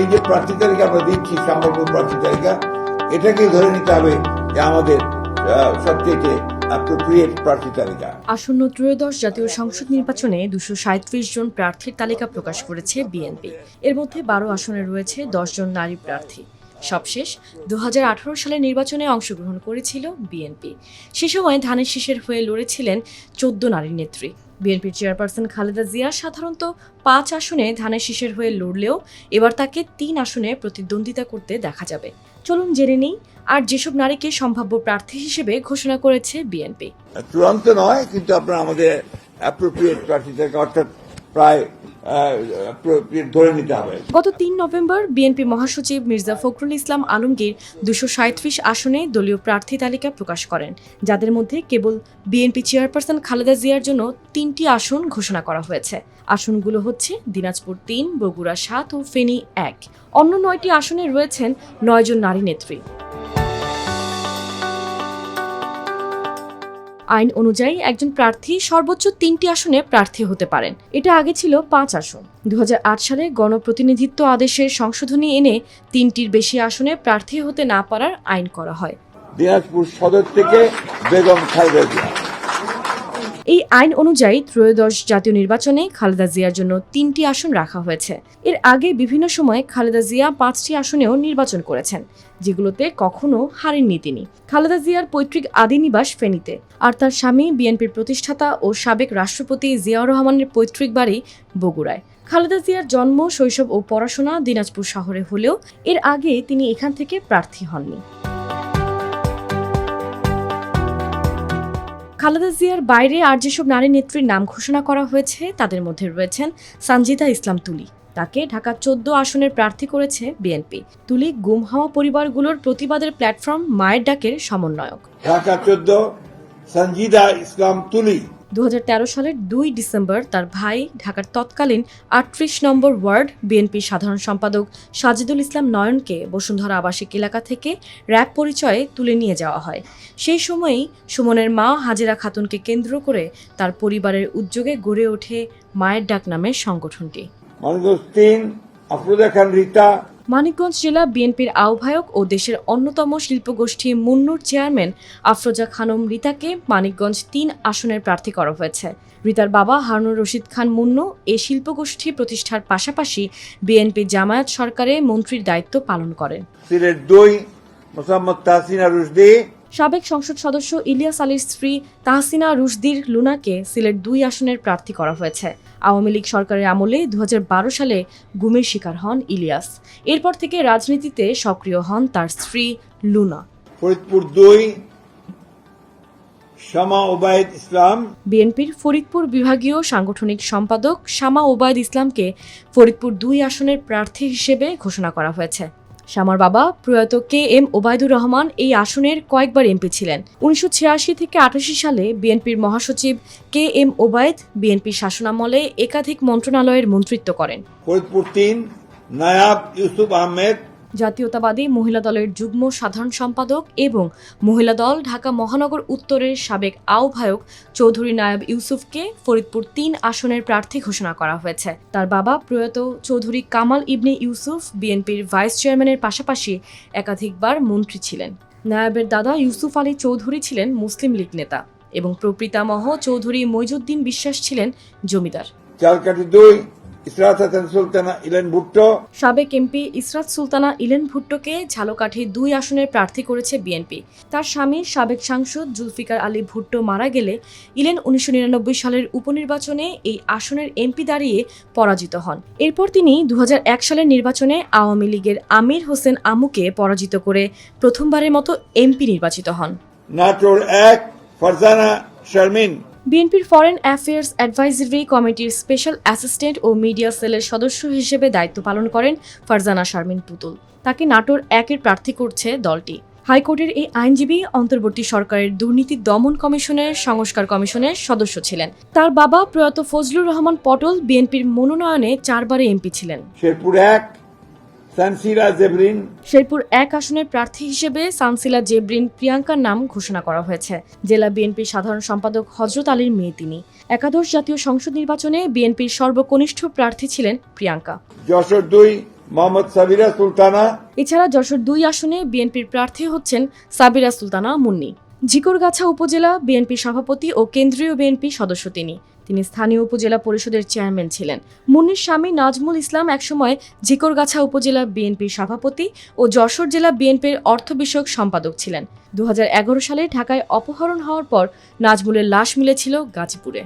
এই যে প্রার্থী তালিকা আমরা দিচ্ছি, সম্ভাব্য প্রার্থী তালিকা এটাকে ধরে নিতে হবে যে আমাদের সবচেয়ে আসন্ন ত্রয়োদশ জাতীয় সংসদ নির্বাচনে দুশো সাঁত্রিশ জন প্রার্থীর তালিকা প্রকাশ করেছে বিএনপি। এর মধ্যে বারো আসনে রয়েছে দশ জন নারী প্রার্থী। সবশেষ দু সালের নির্বাচনে অংশগ্রহণ করেছিল বিএনপি। সে সময় ধানের শীষের হয়ে লড়েছিলেন চোদ্দ নারী নেত্রী। বিএনপির চেয়ারপারসন খালেদা জিয়া সাধারণত পাঁচ আসনে ধানের শীষের হয়ে লড়লেও এবার তাকে তিন আসনে প্রতিদ্বন্দ্বিতা করতে দেখা যাবে। চলুন জেনে নিই, আর যেসব নারীকে সম্ভাব্য প্রার্থী হিসেবে ঘোষণা করেছে বিএনপি। চূড়ান্ত নয়, কিন্তু আপনার আমাদের অ্যাপ্রোপ্রিয়েট প্রার্থী তালিকা অর্থাৎ প্রায় ধরে নিতে হবে। গত তিন নভেম্বর বিএনপি মহাসচিব মির্জা ফখরুল ইসলাম আলমগীর দুশো সাঁত্রিশ আসনে দলীয় প্রার্থী তালিকা প্রকাশ করেন, যাদের মধ্যে কেবল বিএনপি চেয়ারপারসন খালেদা জিয়ার জন্য তিনটি আসন ঘোষণা করা হয়েছে। আসনগুলো হচ্ছে দিনাজপুর তিন, বগুড়া সাত ও ফেনী এক। অন্য নয়টি আসনে রয়েছেন নয়জন নারী নেত্রী। আইন অনুযায়ী একজন প্রার্থী সর্বোচ্চ তিনটি আসনে প্রার্থী হতে পারেন। এটা আগে ছিল পাঁচ আসন। দু হাজার আট সালে গণপ্রতিনিধিত্ব আদেশের সংশোধনী এনে তিনটির বেশি আসনে প্রার্থী হতে না পারার আইন করা হয়। দিনাজপুর সদর থেকে বেগম খালেদা এই আইন অনুযায়ী ত্রয়োদশ জাতীয় নির্বাচনে খালেদা জিয়ার জন্য তিনটি আসন রাখা হয়েছে। এর আগে বিভিন্ন সময়ে খালেদা জিয়া পাঁচটি আসনেও নির্বাচন করেছেন, যেগুলোতে কখনো হারেননি তিনি। খালেদা জিয়ার পৈতৃক আদি নিবাস ফেনীতে, আর তার স্বামী, বিএনপির প্রতিষ্ঠাতা ও সাবেক রাষ্ট্রপতি জিয়াউর রহমানের পৈতৃক বাড়ি বগুড়ায়। খালেদা জিয়ার জন্ম, শৈশব ও পড়াশোনা দিনাজপুর শহরে হলেও এর আগে তিনি এখান থেকে প্রার্থী হননি। খালেদা জিয়ার বাইরে আর যেসব নারী নেত্রীর নাম ঘোষণা করা হয়েছে, তাদের মধ্যে রয়েছেন সঞ্জিতা ইসলাম তুলি। তাকে ঢাকা চোদ্দ আসনের প্রার্থী করেছে বিএনপি। তুলি গুম হওয়া পরিবারগুলোর প্রতিবাদের প্ল্যাটফর্ম মায়ের ডাকের সমন্বয়ক। ঢাকা চোদ্দ সঞ্জিদা ইসলাম তুলি। দুহাজার তেরো সালের দুই ডিসেম্বর তার ভাই ঢাকার তৎকালীন আটত্রিশ নম্বর ওয়ার্ড বিএনপি সাধারণ সম্পাদক সাজিদুল ইসলাম নয়নকে বসুন্ধরা আবাসিক এলাকা থেকে র্যাব পরিচয়ে তুলে নিয়ে যাওয়া হয়। সেই সময়েই সুমনের মা হাজেরা খাতুনকে কেন্দ্র করে তার পরিবারের উদ্যোগে গড়ে ওঠে মায়ের ডাক নামের সংগঠনটি। রীতা মানিকগঞ্জ জেলা বিএনপির আহ্বায়ক ও দেশের অন্যতম শিল্পগোষ্ঠী মুন্নুর চেয়ারম্যান আফরোজা খানম রিতাকে মানিকগঞ্জ তিন আসনের প্রার্থী করা হয়েছে। রিতার বাবা হারুনুর রশিদ খান মুন্নু এ শিল্পগোষ্ঠী প্রতিষ্ঠার পাশাপাশি বিএনপি জামায়াত সরকারে মন্ত্রীর দায়িত্ব পালন করেন। সিলেট দুই, মোসাম্মদ তাসিনা রুশদি সাবেক সংসদ সদস্য ইলিয়াস আলীর স্ত্রী তাহসিনা রুশদির লুনাকে সিলেট দুই আসনের প্রার্থী করা হয়েছে। আওয়ামী লীগ সরকারের আমলে দু হাজার বারো সালে গুমের শিকার হন ইলিয়াস। এরপর থেকে রাজনীতিতে সক্রিয় হন তার স্ত্রী লুনা। ফরিদপুর দুই শামা ওবায়দ ইসলাম। বিএনপির ফরিদপুর বিভাগীয় সাংগঠনিক সম্পাদক শামা ওবায়দ ইসলামকে ফরিদপুর দুই আসনের প্রার্থী হিসেবে ঘোষণা করা হয়েছে। শামার বাবা প্রয়াত কে এম ওবায়দুর রহমান এই আসনের কয়েকবার এমপি ছিলেন। উনিশশো ছিয়াশি থেকে আঠাশি সালে বিএনপির মহাসচিব কে এম ওবায়দ বিএনপির শাসনামলে একাধিক মন্ত্রণালয়ের মন্ত্রিত্ব করেন। ফরিদপুর তিন, নায়াব ইউসুফ আহমেদ জাতীয়তাবাদী মহিলা দলের যুগ্ম সাধারণ সম্পাদক এবং মহিলা দল ঢাকা মহানগর উত্তরের সাবেক আহ্বায়ক চৌধুরী নায়েব ইউসুফকে ফরিদপুর তিন আসনের প্রার্থী ঘোষণা করা হয়েছে। তার বাবা প্রয়াত চৌধুরী কামাল ইবনে ইউসুফ বিএনপির ভাইস চেয়ারম্যানের পাশাপাশি একাধিকবার মন্ত্রী ছিলেন। নায়েবের দাদা ইউসুফ আলী চৌধুরী ছিলেন মুসলিম লীগ নেতা এবং প্রপিতামহ চৌধুরী মইজুদ্দিন বিশ্বাস ছিলেন জমিদার। চালকাঠি দুই ইসরাত হাসান সুলতানা ইলেন ভুট্টো। সাবেক এমপি ইসরাত সুলতানা ইলেন ভুট্টোকে ঝালকাঠি দুই আসনের প্রার্থী করেছে বিএনপি। তার স্বামী সাবেক সাংসদ জুলফিকার আলী ভুট্টো মারা গেলে ইলেন উনিশশো নিরানব্বই সালের উপনির্বাচনে এই আসনের এমপি দাঁড়িয়ে পরাজিত হন। এরপর তিনি দু হাজার এক সালের নির্বাচনে আওয়ামী লীগের আমির হোসেন আমুকে পরাজিত করে প্রথমবারের মতো এমপি নির্বাচিত হন। নাটোর এক ফারজানা শারমিন। বিএনপির ফরেন অ্যাফেয়ার্স অ্যাডভাইজারি কমিটির স্পেশাল অ্যাসিস্ট্যান্ট ও মিডিয়া সেলের সদস্য হিসেবে দায়িত্ব পালন করেন ফারজানা শারমিন পুতুল। তাকে নাটোর একের প্রার্থী করছে দলটি। হাইকোর্টের এই আইনজীবী অন্তর্বর্তী সরকারের দুর্নীতি দমন কমিশনের সংস্কার কমিশনের সদস্য ছিলেন। তার বাবা প্রয়াত ফজলুর রহমান পটল বিএনপির মনোনয়নে চারবারে এমপি ছিলেন। শেরপুর এক সানসিরা জেবরিন। শেরপুর এক আসনের প্রার্থী হিসেবে সানসিলা জেব্রিন প্রিয়াঙ্কার নাম ঘোষণা করা হয়েছে। জেলা বিএনপির সাধারণ সম্পাদক হজরত আলীর মেয়ে তিনি। একাদশ জাতীয় সংসদ নির্বাচনে বিএনপির সর্বকনিষ্ঠ প্রার্থী ছিলেন প্রিয়াঙ্কা। যশোর দুই মোহাম্মদ সাবিরা সুলতানা। এছাড়া যশোর দুই আসনে বিএনপির প্রার্থী হচ্ছেন সাবিরা সুলতানা মুন্নি। ঝিকরগাছা উপজেলা বিএনপি সভাপতি ও কেন্দ্রীয় বিএনপি সদস্য তিনি। তিনি স্থানীয় উপজেলা পরিষদের চেয়ারম্যান ছিলেন। মুন্নির স্বামী নাজমুল ইসলাম একসময় ঝিকরগাছা উপজেলা বিএনপির সভাপতি ও যশোর জেলা বিএনপির অর্থ বিষয়ক সম্পাদক ছিলেন। দু হাজার এগারো সালে ঢাকায় অপহরণ হওয়ার পর নাজমুলের লাশ মিলেছিল গাজীপুরে।